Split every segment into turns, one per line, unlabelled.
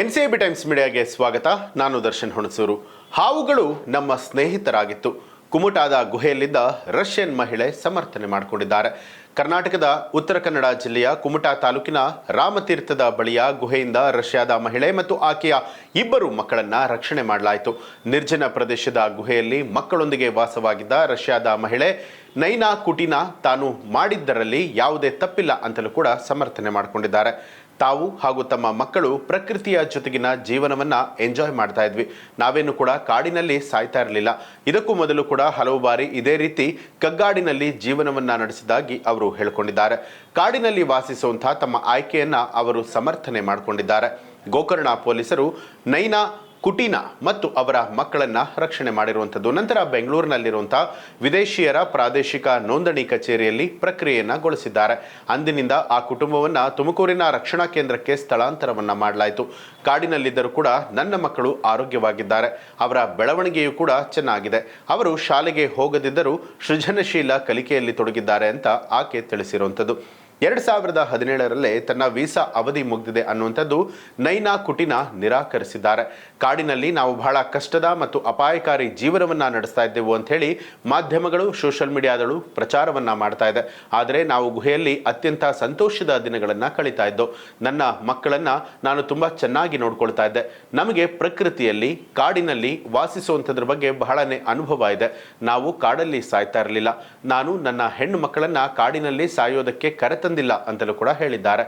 N C B times ಮೀಡಿಯಾಗೆ ಸ್ವಾಗತ. ನಾನು ದರ್ಶನ್ ಹುಣಸೂರು. ಹಾವುಗಳು ನಮ್ಮ ಸ್ನೇಹಿತರಾಗಿತ್ತು. ಕುಮುಟಾದ ಗುಹೆಯಲ್ಲಿದ್ದ ರಷ್ಯನ್ ಮಹಿಳೆ ಸಮರ್ಥನೆ ಮಾಡಿಕೊಂಡಿದ್ದಾರೆ. ಕರ್ನಾಟಕದ ಉತ್ತರ ಕನ್ನಡ ಜಿಲ್ಲೆಯ ಕುಮಟಾ ತಾಲೂಕಿನ ರಾಮತೀರ್ಥದ ಬಳಿಯ ಗುಹೆಯಿಂದ ರಷ್ಯಾದ ಮಹಿಳೆ ಮತ್ತು ಆಕೆಯ ಇಬ್ಬರು ಮಕ್ಕಳನ್ನು ರಕ್ಷಣೆ ಮಾಡಲಾಯಿತು. ನಿರ್ಜನ ಪ್ರದೇಶದ ಗುಹೆಯಲ್ಲಿ ಮಕ್ಕಳೊಂದಿಗೆ ವಾಸವಾಗಿದ್ದ ರಷ್ಯಾದ ಮಹಿಳೆ ನೈನಾ ಕುಟಿನಾ ತಾನು ಮಾಡಿದ್ದರಲ್ಲಿ ಯಾವುದೇ ತಪ್ಪಿಲ್ಲ ಅಂತಲೂ ಕೂಡ ಸಮರ್ಥನೆ ಮಾಡಿಕೊಂಡಿದ್ದಾರೆ. ತಾವು ಹಾಗೂ ತಮ್ಮ ಮಕ್ಕಳು ಪ್ರಕೃತಿಯ ಜೊತೆಗಿನ ಜೀವನವನ್ನು ಎಂಜಾಯ್ ಮಾಡ್ತಾ ಇದ್ವಿ. ನಾವೇನು ಕೂಡ ಕಾಡಿನಲ್ಲಿ ಸಾಯ್ತಾ ಇರಲಿಲ್ಲ. ಇದಕ್ಕೂ ಮೊದಲು ಕೂಡ ಹಲವು ಬಾರಿ ಇದೇ ರೀತಿ ಕಗ್ಗಾಡಿನಲ್ಲಿ ಜೀವನವನ್ನು ನಡೆಸಿದಾಗಿ ಅವರು ಹೇಳಿಕೊಂಡಿದ್ದಾರೆ. ಕಾಡಿನಲ್ಲಿ ವಾಸಿಸುವಂತಹ ತಮ್ಮ ಆಯ್ಕೆಯನ್ನು ಅವರು ಸಮರ್ಥನೆ ಮಾಡಿಕೊಂಡಿದ್ದಾರೆ. ಗೋಕರ್ಣ ಪೊಲೀಸರು ನೈನಾ ಕುಟೀನ ಮತ್ತು ಅವರ ಮಕ್ಕಳನ್ನ ರಕ್ಷಣೆ ಮಾಡಿರುವಂಥದ್ದು. ನಂತರ ಬೆಂಗಳೂರಿನಲ್ಲಿರುವಂಥ ವಿದೇಶಿಯರ ಪ್ರಾದೇಶಿಕ ನೋಂದಣಿ ಕಚೇರಿಯಲ್ಲಿ ಪ್ರಕ್ರಿಯೆಯನ್ನ ಗೊಳಿಸಿದ್ದಾರೆ. ಅಂದಿನಿಂದ ಆ ಕುಟುಂಬವನ್ನ ತುಮಕೂರಿನ ರಕ್ಷಣಾ ಕೇಂದ್ರಕ್ಕೆ ಸ್ಥಳಾಂತರವನ್ನ ಮಾಡಲಾಯಿತು. ಕಾಡಿನಲ್ಲಿದ್ದರೂ ಕೂಡ ನನ್ನ ಮಕ್ಕಳು ಆರೋಗ್ಯವಾಗಿದ್ದಾರೆ. ಅವರ ಬೆಳವಣಿಗೆಯೂ ಕೂಡ ಚೆನ್ನಾಗಿದೆ. ಅವರು ಶಾಲೆಗೆ ಹೋಗದಿದ್ದರೂ ಸೃಜನಶೀಲ ಕಲಿಕೆಯಲ್ಲಿ ತೊಡಗಿದ್ದಾರೆ ಅಂತ ಆಕೆ ತಿಳಿಸಿರುವಂಥದ್ದು. ಎರಡು ಸಾವಿರದ ಹದಿನೇಳರಲ್ಲೇ ತನ್ನ ವೀಸಾ ಅವಧಿ ಮುಗಿದಿದೆ ಅನ್ನುವಂಥದ್ದು ನೈನಾ ಕುಟಿನ ನಿರಾಕರಿಸಿದ್ದಾರೆ. ಕಾಡಿನಲ್ಲಿ ನಾವು ಬಹಳ ಕಷ್ಟದ ಮತ್ತು ಅಪಾಯಕಾರಿ ಜೀವನವನ್ನ ನಡೆಸ್ತಾ ಇದ್ದೆವು ಅಂತ ಹೇಳಿ ಮಾಧ್ಯಮಗಳು ಸೋಷಿಯಲ್ ಮೀಡಿಯಾದಳು ಪ್ರಚಾರವನ್ನ ಮಾಡ್ತಾ ಇದೆ. ಆದರೆ ನಾವು ಗುಹೆಯಲ್ಲಿ ಅತ್ಯಂತ ಸಂತೋಷದ ದಿನಗಳನ್ನ ಕಳೀತಾ ಇದ್ದೋ, ನನ್ನ ಮಕ್ಕಳನ್ನ ನಾನು ತುಂಬಾ ಚೆನ್ನಾಗಿ ನೋಡ್ಕೊಳ್ತಾ ಇದ್ದೆ. ನಮಗೆ ಪ್ರಕೃತಿಯಲ್ಲಿ, ಕಾಡಿನಲ್ಲಿ ವಾಸಿಸುವಂಥದ್ರ ಬಗ್ಗೆ ಬಹಳನೇ ಅನುಭವ ಇದೆ. ನಾವು ಕಾಡಲ್ಲಿ ಸಾಯ್ತಾ ಇರಲಿಲ್ಲ. ನಾನು ನನ್ನ ಹೆಣ್ಣು ಮಕ್ಕಳನ್ನ ಕಾಡಿನಲ್ಲಿ ಸಾಯೋದಕ್ಕೆ ಕರೆತಂದಿಲ್ಲ ಅಂತಲೂ ಕೂಡ ಹೇಳಿದ್ದಾರೆ.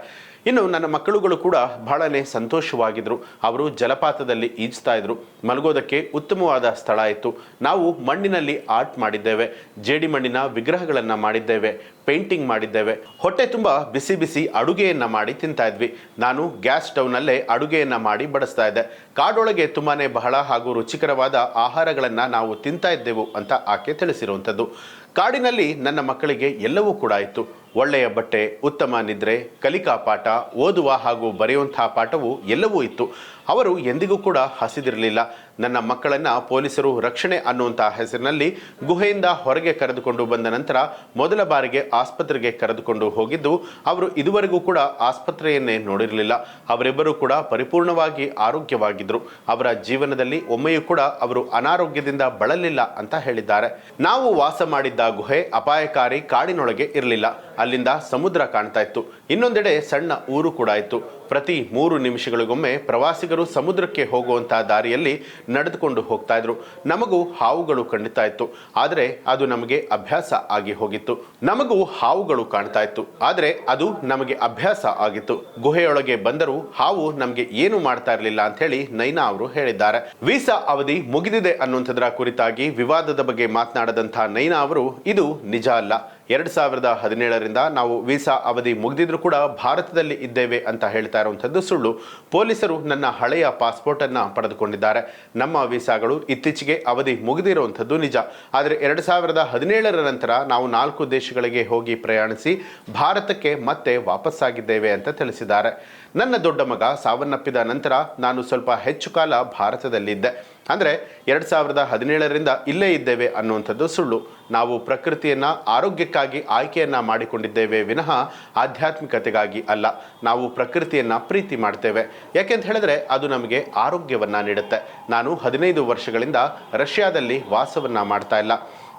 ಇನ್ನು ನನ್ನ ಮಕ್ಕಳುಗಳು ಕೂಡ ಬಹಳನೇ ಸಂತೋಷವಾಗಿದ್ರು. ಅವರು ಜಲಪಾತದಲ್ಲಿ ಈಜ್ತಾ ಇದ್ರು. ಮಲಗೋದಕ್ಕೆ ಉತ್ತಮವಾದ ಸ್ಥಳ ಇತ್ತು. ನಾವು ಮಣ್ಣಿನಲ್ಲಿ ಆರ್ಟ್ ಮಾಡಿದ್ದೇವೆ. ಜೇಡಿ ಮಣ್ಣಿನ ವಿಗ್ರಹಗಳನ್ನು ಮಾಡಿದ್ದೇವೆ. ಪೇಂಟಿಂಗ್ ಮಾಡಿದ್ದೇವೆ. ಹೊಟ್ಟೆ ತುಂಬ ಬಿಸಿ ಬಿಸಿ ಅಡುಗೆಯನ್ನು ಮಾಡಿ ತಿಂತಾ ಇದ್ವಿ. ನಾನು ಗ್ಯಾಸ್ ಸ್ಟವ್ನಲ್ಲೇ ಅಡುಗೆಯನ್ನು ಮಾಡಿ ಬಡಿಸ್ತಾ ಇದ್ದೆ. ಕಾಡೊಳಗೆ ತುಂಬಾನೇ ಬಹಳ ಹಾಗೂ ರುಚಿಕರವಾದ ಆಹಾರಗಳನ್ನ ನಾವು ತಿಂತಾ ಇದ್ದೆವು ಅಂತ ಆಕೆ ತಿಳಿಸಿರುವಂಥದ್ದು. ಕಾಡಿನಲ್ಲಿ ನನ್ನ ಮಕ್ಕಳಿಗೆ ಎಲ್ಲವೂ ಕೂಡ ಇತ್ತು. ಒಳ್ಳೆಯ ಬಟ್ಟೆ, ಉತ್ತಮ ನಿದ್ರೆ, ಕಲಿಕಾ ಪಾಠ, ಓದುವ ಹಾಗೂ ಬರೆಯುವಂತಹ ಪಾಠವು ಎಲ್ಲವೂ ಇತ್ತು. ಅವರು ಎಂದಿಗೂ ಕೂಡ ಹಸಿದಿರಲಿಲ್ಲ. ನನ್ನ ಮಕ್ಕಳನ್ನ ಪೊಲೀಸರು ರಕ್ಷಣೆ ಅನ್ನುವಂತಹ ಹೆಸರಿನಲ್ಲಿ ಗುಹೆಯಿಂದ ಹೊರಗೆ ಕರೆದುಕೊಂಡು ಬಂದ ನಂತರ ಮೊದಲ ಬಾರಿಗೆ ಆಸ್ಪತ್ರೆಗೆ ಕರೆದುಕೊಂಡು ಹೋಗಿದ್ದು, ಅವರು ಇದುವರೆಗೂ ಕೂಡ ಆಸ್ಪತ್ರೆಯನ್ನೇ ನೋಡಿರಲಿಲ್ಲ. ಅವರಿಬ್ಬರೂ ಕೂಡ ಪರಿಪೂರ್ಣವಾಗಿ ಆರೋಗ್ಯವಾಗಿದ್ದರು ಅವರ ಜೀವನದಲ್ಲಿ ಒಮ್ಮೆಯೂ ಕೂಡ ಅವರು ಅನಾರೋಗ್ಯದಿಂದ ಬಳಲಿಲ್ಲ ಅಂತ ಹೇಳಿದ್ದಾರೆ. ನಾವು ವಾಸ ಮಾಡಿದ್ದ ಗುಹೆ ಅಪಾಯಕಾರಿ ಕಾಡಿನೊಳಗೆ ಇರಲಿಲ್ಲ. ಅಲ್ಲಿಂದ ಸಮುದ್ರ ಕಾಣ್ತಾ ಇತ್ತು. ಇನ್ನೊಂದೆಡೆ ಸಣ್ಣ ಊರು ಕೂಡ ಇತ್ತು. ಪ್ರತಿ ಮೂರು ನಿಮಿಷಗಳಿಗೊಮ್ಮೆ ಪ್ರವಾಸಿಗರು ಸಮುದ್ರಕ್ಕೆ ಹೋಗುವಂತಹ ದಾರಿಯಲ್ಲಿ ನಡೆದುಕೊಂಡು ಹೋಗ್ತಾ ಇದ್ರು. ನಮಗೂ ಹಾವುಗಳು ಖಂಡಿತ ಇತ್ತು. ಆದರೆ ಅದು ನಮಗೆ ಅಭ್ಯಾಸ ಆಗಿ ಹೋಗಿತ್ತು. ನಮಗೂ ಹಾವುಗಳು ಕಾಣ್ತಾ ಇತ್ತು. ಆದರೆ ಅದು ನಮಗೆ ಅಭ್ಯಾಸ ಆಗಿತ್ತು. ಗುಹೆಯೊಳಗೆ ಬಂದರೂ ಹಾವು ನಮಗೆ ಏನು ಮಾಡ್ತಾ ಇರಲಿಲ್ಲ ಅಂತ ಹೇಳಿ ನೈನಾ ಅವರು ಹೇಳಿದ್ದಾರೆ. ವೀಸಾ ಅವಧಿ ಮುಗಿದಿದೆ ಅನ್ನುವಂಥದ್ರ ಕುರಿತಾಗಿ ವಿವಾದದ ಬಗ್ಗೆ ಮಾತನಾಡದಂತಹ ನೈನಾ ಅವರು, ಇದು ನಿಜ ಅಲ್ಲ. ಎರಡು ಸಾವಿರದ ಹದಿನೇಳರಿಂದ ನಾವು ವೀಸಾ ಅವಧಿ ಮುಗಿದಿದ್ರು ಕೂಡ ಭಾರತದಲ್ಲಿ ಇದ್ದೇವೆ ಅಂತ ಹೇಳ್ತಾ ಇರುವಂಥದ್ದು ಸುಳ್ಳು. ಪೊಲೀಸರು ನನ್ನ ಹಳೆಯ ಪಾಸ್ಪೋರ್ಟನ್ನು ಪಡೆದುಕೊಂಡಿದ್ದಾರೆ. ನಮ್ಮ ವೀಸಾಗಳು ಇತ್ತೀಚೆಗೆ ಅವಧಿ ಮುಗಿದಿರುವಂಥದ್ದು ನಿಜ. ಆದರೆ ಎರಡು ಸಾವಿರದ ಹದಿನೇಳರ ನಂತರ ನಾವು ನಾಲ್ಕು ದೇಶಗಳಿಗೆ ಹೋಗಿ ಪ್ರಯಾಣಿಸಿ ಭಾರತಕ್ಕೆ ಮತ್ತೆ ವಾಪಸ್ಸಾಗಿದ್ದೇವೆ ಅಂತ ತಿಳಿಸಿದ್ದಾರೆ. ನನ್ನ ದೊಡ್ಡ ಮಗ ಸಾವನ್ನಪ್ಪಿದ ನಂತರ ನಾನು ಸ್ವಲ್ಪ ಹೆಚ್ಚು ಕಾಲ ಭಾರತದಲ್ಲಿದ್ದೆ. ಅಂದರೆ ಎರಡು ಸಾವಿರದ ಹದಿನೇಳರಿಂದ ಇಲ್ಲೇ ಇದ್ದೇವೆ ಅನ್ನುವಂಥದ್ದು ಸುಳ್ಳು. ನಾವು ಪ್ರಕೃತಿಯನ್ನು ಆರೋಗ್ಯಕ್ಕಾಗಿ ಆಯ್ಕೆಯನ್ನು ಮಾಡಿಕೊಂಡಿದ್ದೇವೆ ವಿನಃ ಆಧ್ಯಾತ್ಮಿಕತೆಗಾಗಿ ಅಲ್ಲ. ನಾವು ಪ್ರಕೃತಿಯನ್ನು ಪ್ರೀತಿ ಮಾಡ್ತೇವೆ. ಯಾಕೆಂತ ಹೇಳಿದ್ರೆ ಅದು ನಮಗೆ ಆರೋಗ್ಯವನ್ನು ನೀಡುತ್ತೆ. ನಾನು ಹದಿನೈದು ವರ್ಷಗಳಿಂದ ರಷ್ಯಾದಲ್ಲಿ ವಾಸವನ್ನು ಮಾಡ್ತಾ ಇಲ್ಲ.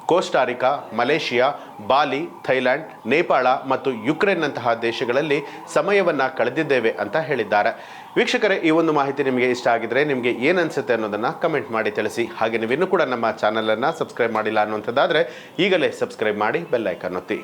Costa Rica Malaysia, Bali, Thailand, Nepal ಮತ್ತು ಯುಕ್ರೇನ್ನಂತಹ ದೇಶಗಳಲ್ಲಿ ಸಮಯವನ್ನು ಕಳೆದಿದ್ದೇವೆ ಅಂತ ಹೇಳಿದ್ದಾರೆ. ವೀಕ್ಷಕರೇ, ಈ ಒಂದು ಮಾಹಿತಿ ನಿಮಗೆ ಇಷ್ಟ ಆಗಿದ್ರೆ ನಿಮಗೆ ಏನು ಅನಿಸುತ್ತೆ ಅನ್ನೋದನ್ನು ಕಮೆಂಟ್ ಮಾಡಿ ತಿಳಿಸಿ. ಹಾಗೆ ನೀವಿನ್ನೂ ಕೂಡ ನಮ್ಮ ಚಾನಲನ್ನು ಸಬ್ಸ್ಕ್ರೈಬ್ ಮಾಡಿಲ್ಲ ಅನ್ನುವಂಥದ್ದಾದರೆ ಈಗಲೇ ಸಬ್ಸ್ಕ್ರೈಬ್ ಮಾಡಿ ಬೆಲ್ಲೈಕನ್ ಒತ್ತಿ.